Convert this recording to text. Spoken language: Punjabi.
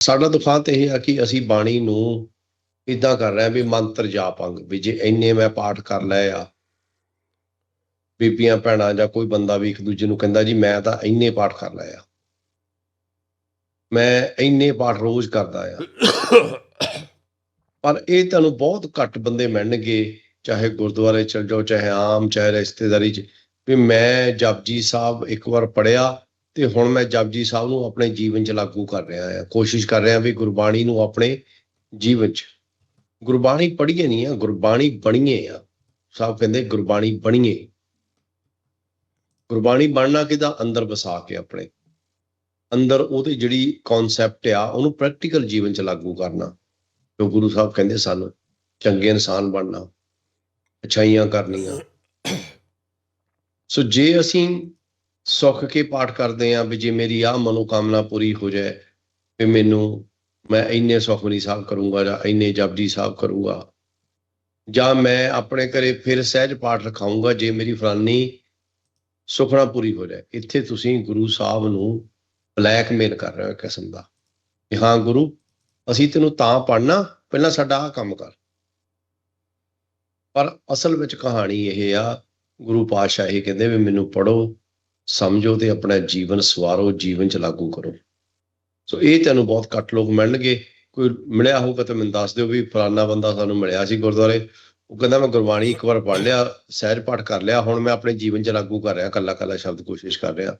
ਸਾਡਾ ਦੁਖਾਂਤ ਇਹ ਆ ਕਿ ਅਸੀਂ ਬਾਣੀ ਨੂੰ ਇਦਾਂ ਕਰ ਰਹੇ ਆ ਵੀ ਮੰਤਰ ਜਾਪਾਂਗ ਵੀ ਜੇ ਇੰਨੇ ਮੈਂ ਪਾਠ ਕਰ ਲਏ ਆ, ਬੀਬੀਆਂ, ਭੈਣਾਂ ਜਾਂ ਕੋਈ ਬੰਦਾ ਵੀ ਇੱਕ ਦੂਜੇ ਨੂੰ ਕਹਿੰਦਾ ਜੀ ਮੈਂ ਤਾਂ ਇੰਨੇ ਪਾਠ ਕਰ ਲਏ ਆ, ਮੈਂ ਇੰਨੇ ਪਾਠ ਰੋਜ਼ ਕਰਦਾ ਆ, ਪਰ ਇਹ ਤੁਹਾਨੂੰ ਬਹੁਤ ਘੱਟ ਬੰਦੇ ਮਿਲਣਗੇ ਚਾਹੇ ਗੁਰਦੁਆਰੇ ਚਲ ਜਾਓ, ਚਾਹੇ ਆਮ, ਚਾਹੇ ਰਿਸ਼ਤੇਦਾਰੀ ਚ, ਵੀ ਮੈਂ ਜਪਜੀ ਸਾਹਿਬ ਇੱਕ ਵਾਰ ਪੜਿਆ ਤੇ ਹੁਣ ਮੈਂ ਜਪਜੀ ਸਾਹਿਬ ਨੂੰ ਆਪਣੇ ਜੀਵਨ 'ਚ ਲਾਗੂ ਕਰ ਰਿਹਾ ਹਾਂ। ਕੋਸ਼ਿਸ਼ ਕਰ ਰਿਹਾ ਵੀ ਗੁਰਬਾਣੀ ਨੂੰ ਆਪਣੇ ਜੀਵਨ 'ਚ। ਗੁਰਬਾਣੀ ਪੜ੍ਹੀਏ ਨਹੀਂ ਆ, ਗੁਰਬਾਣੀ ਬਣੀਏ ਆ। ਸਾਹਿਬ ਕਹਿੰਦੇ ਗੁਰਬਾਣੀ ਬਣੀਏ। ਗੁਰਬਾਣੀ ਬਣਨਾ ਕਿਦਾ ਅੰਦਰ ਵਸਾ ਕੇ ਆਪਣੇ। ਅੰਦਰ ਉਹਦੀ ਜਿਹੜੀ ਕਨਸੈਪਟ ਆ, ਉਹਨੂੰ ਪ੍ਰੈਕਟੀਕਲ ਜੀਵਨ 'ਚ ਲਾਗੂ ਕਰਨਾ। ਜੋ ਗੁਰੂ ਸਾਹਿਬ ਕਹਿੰਦੇ ਸਨ, ਚੰਗੇ ਇਨਸਾਨ ਬਣਨਾ, ਅਛਾਈਆਂ ਕਰਨੀਆਂ। ਸੋ ਜੇ ਅਸੀਂ ਸੁੱਖ ਕੇ ਪਾਠ ਕਰਦੇ ਆਂ ਵੀ ਜੇ ਮੇਰੀ ਆਹ ਮਨੋਕਾਮਨਾ ਪੂਰੀ ਹੋ ਜਾਏ, ਵੀ ਮੈਨੂੰ, ਮੈਂ ਇੰਨੇ ਸੁਖਮਨੀ ਸਾਹਿਬ ਕਰੂੰਗਾ ਜਾਂ ਇੰਨੇ ਜਪਜੀ ਸਾਹਿਬ ਕਰੂੰਗਾ। ਜਾਂ ਮੈਂ ਆਪਣੇ ਘਰੇ ਫਿਰ ਸਹਿਜ ਪਾਠ ਰਖਾਊਂਗਾ ਜੇ ਮੇਰੀ ਫਲਾਨੀ ਸੁਖਣਾ ਪੂਰੀ ਹੋ ਜਾਏ। ਇੱਥੇ ਤੁਸੀਂ ਗੁਰੂ ਸਾਹਿਬ ਨੂੰ ਬਲੈਕਮੇਲ ਕਰ ਰਹੇ ਹੋ ਕਿਸਮ ਦਾ। ਕਿ ਹਾਂ ਗੁਰੂ, ਅਸੀਂ ਤੈਨੂੰ ਤਾਂ ਪੜਨਾ ਪਹਿਲਾਂ ਸਾਡਾ ਆਹ ਕੰਮ ਕਰ। ਪਰ ਅਸਲ ਵਿੱਚ ਕਹਾਣੀ ਇਹ ਆ, ਗੁਰੂ ਪਾਤਸ਼ਾਹ ਇਹ ਕਹਿੰਦੇ ਵੀ ਮੈਨੂੰ ਪੜੋ ਸਮਝੋ ਤੇ ਆਪਣਾ ਜੀਵਨ ਸਵਾਰੋ, ਜੀਵਨ ਚ ਲਾਗੂ ਕਰੋ। ਸੋ ਇਹ ਤੁਹਾਨੂੰ ਬਹੁਤ ਘੱਟ ਲੋਕ ਮਿਲਣਗੇ। ਕੋਈ ਮਿਲਿਆ ਹੋਊਗਾ ਤਾਂ ਮੈਨੂੰ ਦੱਸ ਦਿਓ ਵੀ ਫਲਾਨਾ ਬੰਦਾ ਸਾਨੂੰ ਮਿਲਿਆ ਸੀ ਗੁਰਦੁਆਰੇ। ਉਹ ਕਹਿੰਦਾ ਮੈਂ ਗੁਰਬਾਣੀ ਇੱਕ ਵਾਰ ਪੜ੍ਹ ਲਿਆ, ਸਹਿਜ ਪਾਠ ਕਰ ਲਿਆ, ਹੁਣ ਮੈਂ ਆਪਣੇ ਜੀਵਨ ਚ ਲਾਗੂ ਕਰ ਰਿਹਾ ਕੱਲਾ ਕੱਲਾ ਸ਼ਬਦ ਕੋਸ਼ਿਸ਼ ਕਰ ਰਿਹਾ।